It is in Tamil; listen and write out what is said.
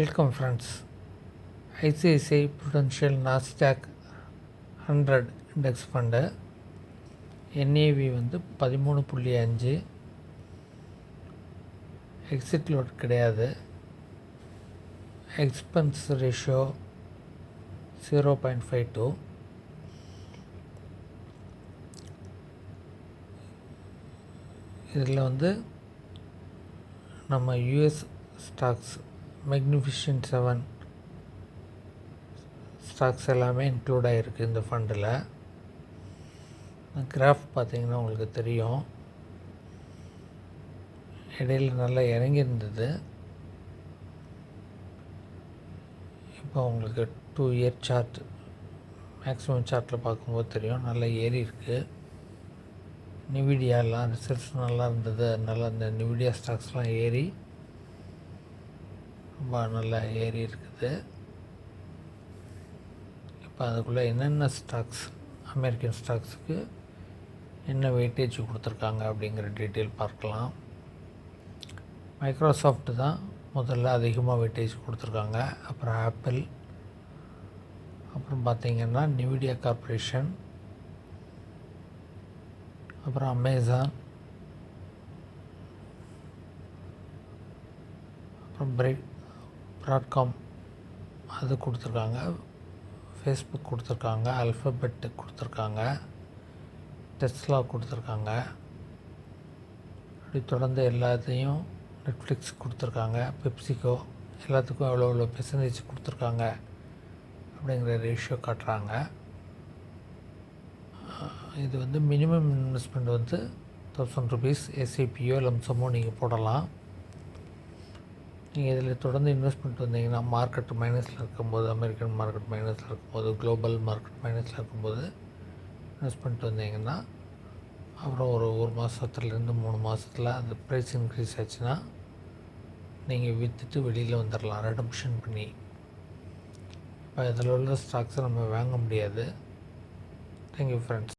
Welcome friends ICICI prudential Nasdaq hundred index fund NAV வந்து பதிமூணு புள்ளி அஞ்சு. எக்ஸிட் லோட் கிடையாது. Expense ratio zero point five two இதில் வந்து நம்ம US stocks magnificent seven stocks எல்லாமே இன்க்ளூட் ஆகிருக்கு இந்த ஃபண்டில் கிராஃப் பார்த்திங்கன்னா உங்களுக்கு தெரியும். இடையில் நல்லா இறங்கியிருந்தது. இப்போ உங்களுக்கு டூ இயர் சார்ட் மேக்ஸிமம் சார்ட்டில் பார்க்கும்போது தெரியும். நல்லா ஏறி இருக்குது நிவிடியாலாம் ரிசல்ட்ஸ் நல்லா இருந்தது. அதனால் அந்த நிவிடியா ஸ்டாக்ஸ்லாம் ஏறி ரொம்ப நல்லா ஏறி இருக்குது. இப்போ அதுக்குள்ளே என்னென்ன ஸ்டாக்ஸ் அமெரிக்கன் ஸ்டாக்ஸுக்கு என்ன வெயிட்டேஜ் கொடுத்துருக்காங்க அப்படிங்கிற டீட்டெயில் பார்க்கலாம். மைக்ரோசாஃப்ட் தான் முதல்ல அதிகமாக வெயிட்டேஜ் கொடுத்துருக்காங்க. அப்புறம் ஆப்பிள் அப்புறம் பார்த்திங்கன்னா நிவிடியா கார்பரேஷன் அப்புறம் அமேசான் அப்புறம் பிரெட் ப்ராட்காம் அது கொடுத்துருக்காங்க. ஃபேஸ்புக் கொடுத்துருக்காங்க. அல்ஃபபெட்டு கொடுத்துருக்காங்க. டெஸ்லா கொடுத்துருக்காங்க. அப்படி தொடர்ந்து எல்லாத்தையும் நெட்ஃப்ளிக்ஸ் கொடுத்துருக்காங்க. பெப்சிகோ எல்லாத்துக்கும் எவ்வளோ எவ்வளோ பெர்சன்டேஜ் கொடுத்துருக்காங்க அப்படிங்கிற ரேஷியோ காட்டுறாங்க. இது வந்து மினிமம் இன்வெஸ்ட்மெண்ட் வந்து தௌசண்ட் ருபீஸ் எஸ்ஐபியோ லம்சமோ நீங்கள் போடலாம். நீங்கள் இதில் தொடர்ந்து இன்வெஸ்ட்மெண்ட் வந்தீங்கன்னா மார்க்கெட் மைனஸில் இருக்கும்போது அமெரிக்கன் மார்க்கெட் மைனஸில் இருக்கும்போது குளோபல் மார்க்கெட் மைனஸில் இருக்கும்போது இன்வெஸ்ட்மெண்ட் வந்தீங்கன்னா அப்புறம் ஒரு ஒரு மாதத்துலேருந்து மூணு மாதத்தில் அந்த ப்ரைஸ் இன்க்ரீஸ் ஆச்சுன்னா நீங்கள் விற்றுட்டு வெளியில் வந்துடலாம் ரெடம்ஷன் பண்ணி. இப்போ இதில் உள்ள ஸ்டாக்ஸை நம்ம வாங்க முடியாது. Thank you friends